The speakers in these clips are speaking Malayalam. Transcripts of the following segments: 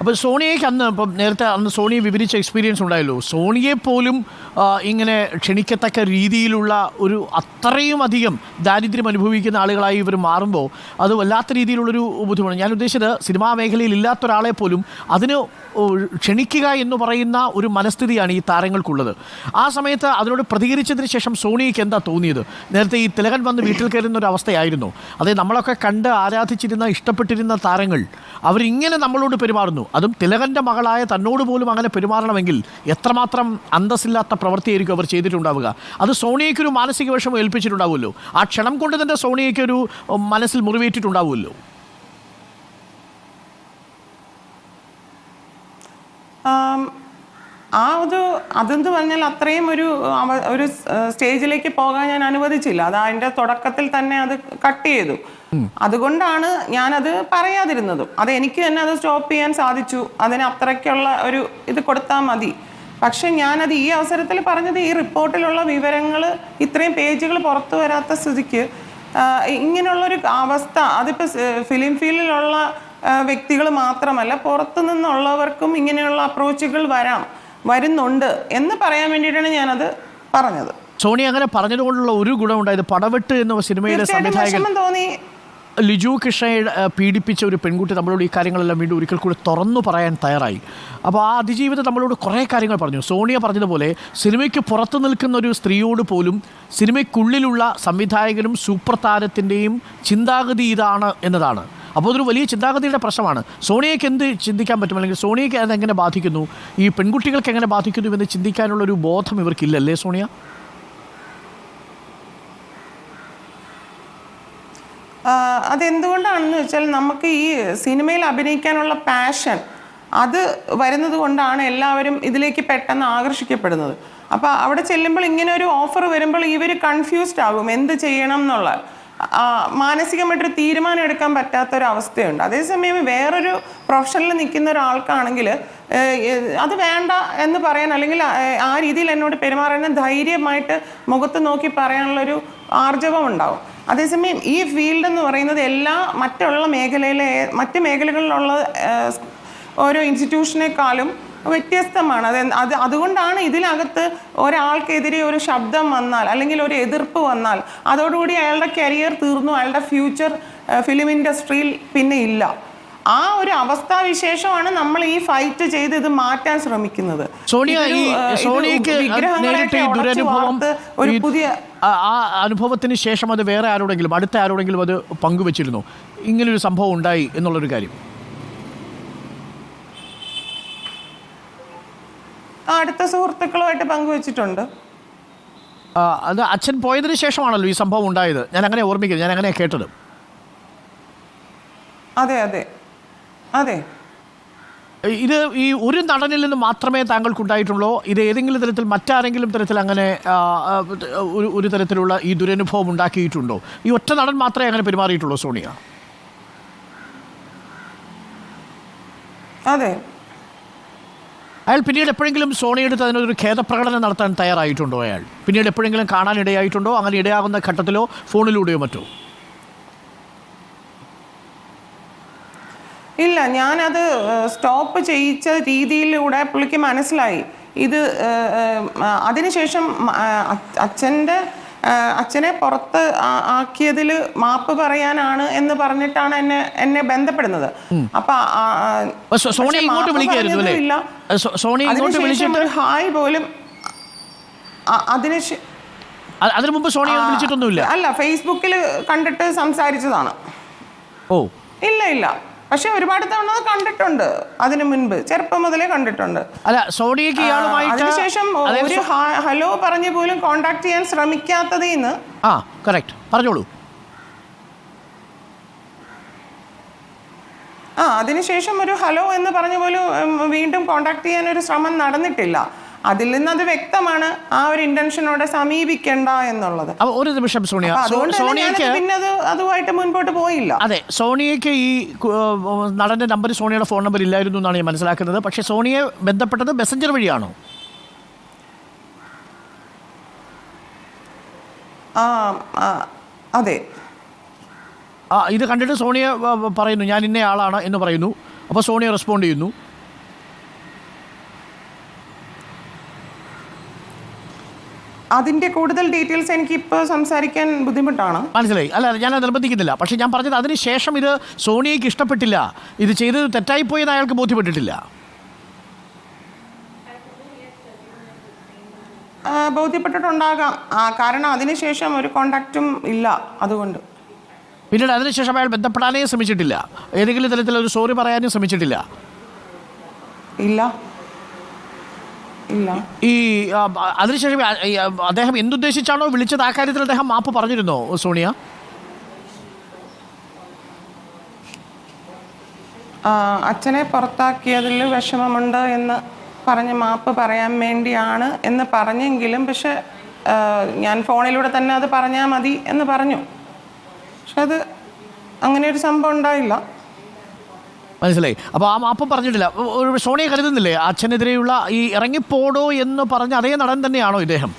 അപ്പോൾ സോണിയയ്ക്ക് അന്ന് ഇപ്പം നേരത്തെ അന്ന് സോണിയെ വിവരിച്ച എക്സ്പീരിയൻസ് ഉണ്ടായല്ലോ. സോണിയെ പോലും ഇങ്ങനെ ക്ഷണിക്കത്തക്ക രീതിയിലുള്ള ഒരു അത്രയും അധികം ദാരിദ്ര്യം അനുഭവിക്കുന്ന ആളുകളായി ഇവർ മാറുമ്പോൾ അത് വല്ലാത്ത രീതിയിലുള്ളൊരു ബുദ്ധിമുട്ടാണ്. ഞാൻ ഉദ്ദേശിച്ചത് സിനിമാ മേഖലയിൽ ഇല്ലാത്ത ഒരാളെ പോലും അതിന് ക്ഷണിക്കുക എന്ന് പറയുന്ന ഒരു മനസ്ഥിതിയാണ് ഈ താരങ്ങൾക്കുള്ളത്. ആ സമയത്ത് അതിനോട് പ്രതികരിച്ചതിന് ശേഷം സോണിയയ്ക്ക് എന്താ തോന്നിയത്? നേരത്തെ ഈ തിലകൻ വന്ന് വീട്ടിൽ കയറുന്ന ഒരു അവസ്ഥയായിരുന്നു. അതെ നമ്മളൊക്കെ കണ്ട് ആരാധിച്ചിരുന്ന ഇഷ്ടപ്പെട്ടിരുന്ന താരങ്ങൾ അവരിങ്ങനെ നമ്മളോട് പെരുമാറുന്നു. അതും തിലകന്റെ മകളായ തന്നോട് പോലും അങ്ങനെ പെരുമാറണമെങ്കിൽ എത്രമാത്രം അന്തസ്സില്ലാത്ത പ്രവൃത്തിയായിരിക്കും അവർ ചെയ്തിട്ടുണ്ടാവുക. അത് സോണിയയ്ക്കൊരു മാനസിക വിഷമം ഏൽപ്പിച്ചിട്ടുണ്ടാവുമല്ലോ. ആ ക്ഷണം കൊണ്ട് തന്നെ സോണിയയ്ക്കൊരു മനസ്സിൽ മുറിവേറ്റിട്ടുണ്ടാവുമല്ലോ. ആം, ആ ഒരു അതെന്ന് പറഞ്ഞാൽ അത്രയും ഒരു ഒരു സ്റ്റേജിലേക്ക് പോകാൻ ഞാൻ അനുവദിച്ചില്ല. അത് അതിന്റെ തുടക്കത്തിൽ തന്നെ അത് കട്ട് ചെയ്തു. അതുകൊണ്ടാണ് ഞാനത് പറയാതിരുന്നതും. അത് എനിക്ക് തന്നെ അത് സ്റ്റോപ്പ് ചെയ്യാൻ സാധിച്ചു. അതിന് അത്രയ്ക്കുള്ള ഒരു ഇത് കൊടുത്താൽ മതി. പക്ഷെ ഞാനത് ഈ അവസരത്തിൽ പറഞ്ഞത് ഈ റിപ്പോർട്ടിലുള്ള വിവരങ്ങൾ ഇത്രയും പേജുകൾ പുറത്തു വരാത്ത സ്ഥിതിക്ക് ഇങ്ങനെയുള്ളൊരു അവസ്ഥ അതിപ്പോൾ ഫിലിം ഫീൽഡിലുള്ള വ്യക്തികൾ മാത്രമല്ല പുറത്തു നിന്നുള്ളവർക്കും ഇങ്ങനെയുള്ള അപ്രോച്ചുകൾ വരാം. വരുന്നുണ്ട് എന്ന് പറയാൻ വേണ്ടിയിട്ടാണ് ഞാനത് പറഞ്ഞത്. സോണി അങ്ങനെ പറഞ്ഞതുകൊണ്ടുള്ള ഒരു ഗുണം ഗുണമുണ്ടായത് പടവെട്ട് എന്ന സിനിമയുടെ സംവിധായകൻ തോന്നി. ലിജു കൃഷ്ണയെ പീഡിപ്പിച്ച ഒരു പെൺകുട്ടി നമ്മളോട് ഈ കാര്യങ്ങളെല്ലാം വീണ്ടും ഒരിക്കൽ കൂടി തുറന്നു പറയാൻ തയ്യാറായി. അപ്പോൾ ആ അതിജീവിതം നമ്മളോട് കുറേ കാര്യങ്ങൾ പറഞ്ഞു. സോണിയ പറഞ്ഞതുപോലെ സിനിമയ്ക്ക് പുറത്തു നിൽക്കുന്ന ഒരു സ്ത്രീയോട് പോലും സിനിമയ്ക്കുള്ളിലുള്ള സംവിധായകനും സൂപ്പർ താരത്തിന്റെയും ചിന്താഗതി ഇതാണ് എന്നതാണ്. അപ്പോൾ അതൊരു വലിയ ചിന്താഗതിയുടെ പ്രശ്നമാണ്. സോണിയയ്ക്ക് എന്ത് ചിന്തിക്കാൻ പറ്റും? അല്ലെങ്കിൽ സോണിയയ്ക്ക് അതെങ്ങനെ ബാധിക്കുന്നു? ഈ പെൺകുട്ടികൾക്ക് എങ്ങനെ ബാധിക്കുന്നു എന്ന് ചിന്തിക്കാനുള്ള ഒരു ബോധം ഇവർക്കില്ലല്ലേ സോണിയ? അതെന്തുകൊണ്ടാണെന്ന് വെച്ചാൽ നമുക്ക് ഈ സിനിമയിൽ അഭിനയിക്കാനുള്ള പാഷൻ അത് വരുന്നത് കൊണ്ടാണ് എല്ലാവരും ഇതിലേക്ക് പെട്ടെന്ന് ആകർഷിക്കപ്പെടുന്നത്. അപ്പോൾ അവിടെ ചെല്ലുമ്പോൾ ഇങ്ങനെ ഒരു ഓഫർ വരുമ്പോൾ ഇവർ കൺഫ്യൂസ്ഡ് ആകും. എന്ത് ചെയ്യണം എന്നുള്ള മാനസികമായിട്ടൊരു തീരുമാനം എടുക്കാൻ പറ്റാത്ത ഒരു അവസ്ഥയുണ്ട് അതേസമയം വേറൊരു പ്രൊഫഷനിൽ നിൽക്കുന്ന ഒരാൾക്കാണെങ്കിൽ അത് വേണ്ട എന്ന് പറയാൻ അല്ലെങ്കിൽ ആ, രീതിയിൽ എന്നോട് പെരുമാറാൻ ധൈര്യമായിട്ട് മുഖത്ത് നോക്കി പറയാനുള്ളൊരു ആർജവം ഉണ്ടാവും. അതേസമയം ഈ ഫീൽഡ് എന്ന് പറയുന്നത് എല്ലാ മറ്റുള്ള മേഖലയിലെ മറ്റ് മേഖലകളിലുള്ള ഓരോ ഇൻസ്റ്റിറ്റ്യൂഷനേക്കാളും വ്യത്യസ്തമാണ്. അത് അത് അതുകൊണ്ടാണ് ഇതിനകത്ത് ഒരാൾക്കെതിരെ ഒരു ശബ്ദം വന്നാൽ അല്ലെങ്കിൽ ഒരു എതിർപ്പ് വന്നാൽ അതോടുകൂടി അയാളുടെ കരിയർ തീർന്നു അയാളുടെ ഫ്യൂച്ചർ ഫിലിം ഇൻഡസ്ട്രിയിൽ പിന്നെ ഇല്ല. ആ ഒരു അവസ്ഥാവിശേഷമാണ് നമ്മൾ ഈ ഫൈറ്റ് ചെയ്ത് ഇത് മാറ്റാൻ ശ്രമിക്കുന്നത്. ഒരു പുതിയ ആ അനുഭവത്തിന് ശേഷം അത് വേറെ ആരോടെങ്കിലും അടുത്ത ആരോടെങ്കിലും അത് പങ്കുവച്ചിരുന്നു. ഇങ്ങനൊരു സംഭവം ഉണ്ടായി എന്നുള്ളൊരു കാര്യം. അടുത്ത സുഹൃത്തുക്കളുമായിട്ട് പങ്കുവച്ചിട്ടുണ്ട്. അത് അച്ഛൻ പോയതിനു ശേഷമാണല്ലോ ഈ സംഭവം ഉണ്ടായത്. ഞാൻ അങ്ങനെ ഓർമ്മിക്കുന്നു. ഞാൻ അങ്ങനെ കേട്ടത്. അതെ അതെ. അതെ. ഇത് ഈ ഒരു നടനിൽ നിന്ന് മാത്രമേ താങ്കൾക്കുണ്ടായിട്ടുള്ളൂ? ഇത് ഏതെങ്കിലും തരത്തിൽ മറ്റാരെങ്കിലും തരത്തിൽ അങ്ങനെ ഒരു ഒരു തരത്തിലുള്ള ഈ ദുരനുഭവം ഉണ്ടാക്കിയിട്ടുണ്ടോ? ഈ ഒറ്റ നടൻ മാത്രമേ അങ്ങനെ പെരുമാറിയിട്ടുള്ളൂ സോണിയ? അതെ. അയാൾ പിന്നീട് എപ്പോഴെങ്കിലും സോണിയെടുത്ത് അതിനൊരു ഖേദപ്രകടനം നടത്താൻ തയ്യാറായിട്ടുണ്ടോ അയാൾ? പിന്നീട് എപ്പോഴെങ്കിലും കാണാൻ ഇടയായിട്ടുണ്ടോ? അങ്ങനെ ഇടയാകുന്ന ഘട്ടത്തിലോ ഫോണിലൂടെയോ മറ്റോ? ഇല്ല ഞാനത് സ്റ്റോപ്പ് ചെയ്യിച്ച രീതിയിലൂടെ പുള്ളിക്ക് മനസ്സിലായി. ഇത് അതിനുശേഷം അച്ഛന്റെ അച്ഛനെ പുറത്ത് ആക്കിയതിൽ മാപ്പ് പറയാനാണ് എന്ന് പറഞ്ഞിട്ടാണ് എന്നെ എന്നെ ബന്ധപ്പെടുന്നത്. അപ്പൊ ഹായ് പോലും അതിന് അതിനു മുമ്പ് വിളിച്ചിട്ടൊന്നുമില്ല? അല്ല ഫേസ്ബുക്കിൽ കണ്ടിട്ട് സംസാരിച്ചതാണ്. ഓ. ഇല്ല ഇല്ല. പക്ഷെ ഒരുപാട് തവണ കണ്ടിട്ടുണ്ട്. അതിനു മുൻപ് ചെറുപ്പം മുതലേ കണ്ടിട്ടുണ്ട്. അല്ല സോണിയക്ക് അതിനുശേഷം ഒരു ഹലോ പറഞ്ഞു പോലും കോണ്ടാക്ട് ചെയ്യാൻ ശ്രമിക്കാത്തത് നിന്ന് ആ കറക്റ്റ് പറഞ്ഞോളൂ. ആ അതിനുശേഷം ഒരു ഹലോ എന്ന് പറഞ്ഞു പോലും വീണ്ടും കോണ്ടാക്ട് ചെയ്യാൻ ഒരു ശ്രമം നടന്നിട്ടില്ല. അതിൽ നിന്ന് അത് വ്യക്തമാണ് ആ ഒരു ഇന്റൻഷനോടെ സമീപിക്കേണ്ട എന്നുള്ളത്. ഒരു നിമിഷം സോണിയ. സോണിയക്ക് പിന്നെ അത് അതുമായിട്ട് മുൻപോട്ട് പോയില്ല. അതെ സോണിയക്ക് ഈ നടന്റെ നമ്പർ സോണിയുടെ ഫോൺ നമ്പർ ഇല്ലായിരുന്നു എന്നാണ് ഞാൻ മനസ്സിലാക്കുന്നത്. പക്ഷേ സോണിയെ ബന്ധപ്പെട്ടത് മെസ്സഞ്ചർ വഴിയാണോ? ആ ആ, അതെ. ആ ഇത് കണ്ടിട്ട് സോണിയ പറയുന്നു ഞാൻ ഇന്ന ആളാണ് എന്ന് പറയുന്നു. അപ്പോൾ സോണിയ റെസ്പോണ്ട് ചെയ്യുന്നു. അതിന്റെ കൂടുതൽ ഡീറ്റെയിൽസ് എനിക്ക് ഇപ്പോൾ സംസാരിക്കാൻ ബുദ്ധിമുട്ടാണ്. മനസ്സിലായി. അല്ല ഞാൻ നിർബന്ധിക്കുന്നില്ല. പക്ഷെ ഞാൻ പറഞ്ഞത് അതിനുശേഷം ഇത് സോണിയയ്ക്ക് ഇഷ്ടപ്പെട്ടില്ല. ഇത് ചെയ്തത് തെറ്റായി തെറ്റായിപ്പോയെന്ന് അയാൾക്ക് ബോധ്യപ്പെട്ടിട്ടില്ല. ബോധ്യപ്പെട്ടിട്ടുണ്ടാകാം. ആ, കാരണം അതിനുശേഷം ഒരു കോണ്ടാക്റ്റും ഇല്ല അതുകൊണ്ട്. പിന്നീട് അതിനുശേഷം അയാൾ ബന്ധപ്പെടാനേ ശ്രമിച്ചിട്ടില്ല. ഏതെങ്കിലും തരത്തിൽ ഒരു സോറി പറയാനും ശ്രമിച്ചിട്ടില്ല. ഇല്ല. ഈ അതിനുശേഷം അദ്ദേഹം എന്തുദ്ദേശിച്ചാണോ വിളിച്ചത് ആ കാര്യത്തിൽ അദ്ദേഹം മാപ്പ് പറഞ്ഞിരുന്നോ സോണിയ? അച്ഛനെ പുറത്താക്കിയതിൽ വിഷമമുണ്ട് എന്ന് പറഞ്ഞ് മാപ്പ് പറയാൻ വേണ്ടിയാണ് എന്ന് പറഞ്ഞെങ്കിലും പക്ഷെ ഞാൻ ഫോണിലൂടെ തന്നെ അത് പറഞ്ഞാൽ മതി എന്ന് പറഞ്ഞു. പക്ഷെ അത് അങ്ങനെ ഒരു സംഭവം ഉണ്ടായില്ല. മനസ്സിലായി. അപ്പോൾ ആ അപ്പം പറഞ്ഞിട്ടില്ല. ഒരു സോണിയ കരുതുന്നില്ലേ? അച്ഛനെതിരെയുള്ള ഈ ഇറങ്ങിപ്പോടോ എന്ന് പറഞ്ഞ അതേ നടൻ തന്നെയാണോ ഇദ്ദേഹം?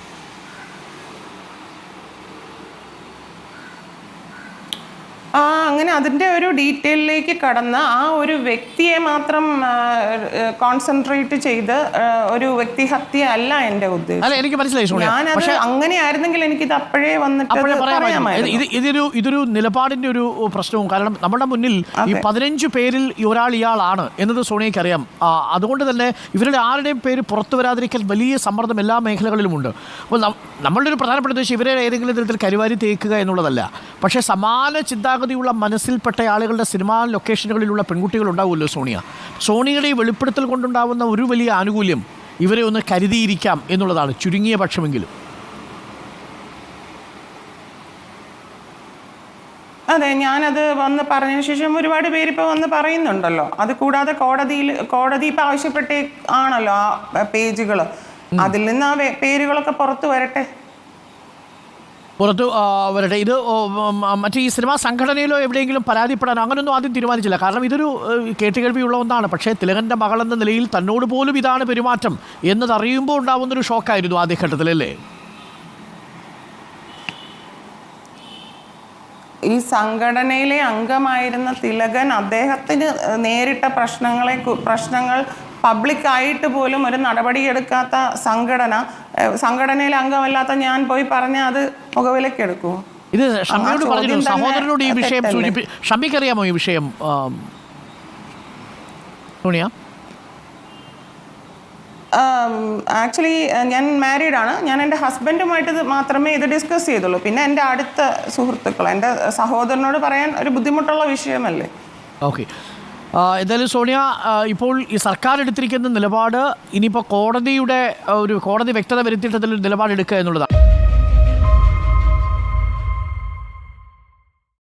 ആ അങ്ങനെ അതിന്റെ ഒരു ഡീറ്റെയിലേക്ക് കടന്ന് ആ ഒരു വ്യക്തിയെ മാത്രം കോൺസെൻട്രേറ്റ് ചെയ്ത് ഒരു വ്യക്തിഹത്യ അല്ല എന്റെ ഉദ്ദേശം. അല്ല എനിക്ക് മനസ്സിലായി ഞാനത് ആയിരുന്നെങ്കിൽ അങ്ങനെയായിരുന്നെങ്കിൽ എനിക്കിത് അപ്പോഴേ വന്നിട്ട് പറയാമായിരുന്നു പറയാമായിരുന്നു. ഇത് ഇതൊരു ഇതൊരു നിലപാടിന്റെ ഒരു പ്രശ്നവും കാരണം നമ്മുടെ മുന്നിൽ ഈ പതിനഞ്ച് പേരിൽ ഒരാൾ ഇയാളാണ് എന്നത് സോണിയയ്ക്ക് അറിയാം അതുകൊണ്ട് തന്നെ ഇവരുടെ ആരുടെയും പേര് പുറത്തു വരാതിരിക്കാൻ വലിയ സമ്മർദ്ദം എല്ലാ മേഖലകളിലുമുണ്ട്. അപ്പോൾ നമ്മളുടെ ഒരു പ്രധാനപ്പെട്ട ഉദ്ദേശം ഇവരെ ഏതെങ്കിലും തരത്തിൽ കരുവാരി തേക്കുക എന്നുള്ളതല്ല. പക്ഷേ സമാന ചിന്താഗതിയുള്ള മനസ്സിൽപ്പെട്ട ആളുകളുടെ സിനിമാ ലൊക്കേഷനുകളിലുള്ള പെൺകുട്ടികൾ ഉണ്ടാവുമല്ലോ സോണിയ. സോണിയുടെ ഈ വെളിപ്പെടുത്തൽ കൊണ്ടുണ്ടാവുന്ന ഒരു വലിയ ആനുകൂല്യം ഇവരെ ഒന്ന് കരുതിയിരിക്കാം എന്നുള്ളതാണ്. ചുരുങ്ങിയ പക്ഷമെങ്കിലും. അതെ ഞാനത് വന്ന് പറഞ്ഞതിന് ശേഷം ഒരുപാട് പേര് ഇപ്പോൾ വന്ന് പറയുന്നുണ്ടല്ലോ. അത് കൂടാതെ കോടതിയിൽ കോടതി ഇപ്പം ആവശ്യപ്പെട്ടേ ആണല്ലോ ആ പേജുകൾ അതിൽ നിന്ന് ആ പേരുകളൊക്കെ പുറത്തു വരട്ടെ. പുറത്തു വരട്ടെ. ഇത് മറ്റേ ഈ സിനിമാ സംഘടനയിലോ എവിടെയെങ്കിലും പരാതിപ്പെടാനോ അങ്ങനെയൊന്നും ആദ്യം തീരുമാനിച്ചില്ല. കാരണം ഇതൊരു കേട്ടുകേൾവിയുള്ള ഒന്നാണ്. പക്ഷേ തിലകന്റെ മകളെന്ന നിലയിൽ തന്നോട് പോലും ഇതാണ് പെരുമാറ്റം എന്നതറിയുമ്പോൾ ഉണ്ടാവുന്നൊരു ഷോക്കായിരുന്നു അല്ലേ? ഈ സംഘടനയിലെ അംഗമായിരുന്ന തിലകൻ അദ്ദേഹത്തിന് നേരിട്ട പ്രശ്നങ്ങളെ പ്രശ്നങ്ങൾ പബ്ലിക്കായിട്ട് പോലും ഒരു നടപടിയെടുക്കാത്ത സംഘടന സംഘടനയിൽ അംഗമല്ലാത്ത ഞാൻ പോയി പറഞ്ഞാൽ അത് മുഖവിലക്കെടുക്കുമോ ഇത് ഷമ്മിയോട് പറഞ്ഞു സഹോദരനോട് ഈ വിഷയം? സൂചിപ്പി ഷമ്മിക്കറിയാമോ ഈ വിഷയം? സോണിയ? ആക്ച്വലി ഞാൻ മാരീഡ് ആണ്. ഞാൻ എന്റെ ഹസ്ബൻഡുമായിട്ട് മാത്രമേ ഇത് ഡിസ്കസ് ചെയ്തുള്ളൂ. പിന്നെ എന്റെ അടുത്ത സുഹൃത്തുക്കൾ എന്റെ സഹോദരനോട് പറയാൻ ഒരു ബുദ്ധിമുട്ടുള്ള വിഷയമല്ലേ? ഓക്കെ. എന്തായാലും സോണിയ ഇപ്പോൾ ഈ സർക്കാർ എടുത്തിരിക്കുന്ന നിലപാട് ഇനിയിപ്പോൾ കോടതിയുടെ ഒരു കോടതി വ്യക്തത വരുത്തിയിട്ടതിൽ നിലപാടെടുക്കുക എന്നുള്ളതാണ്.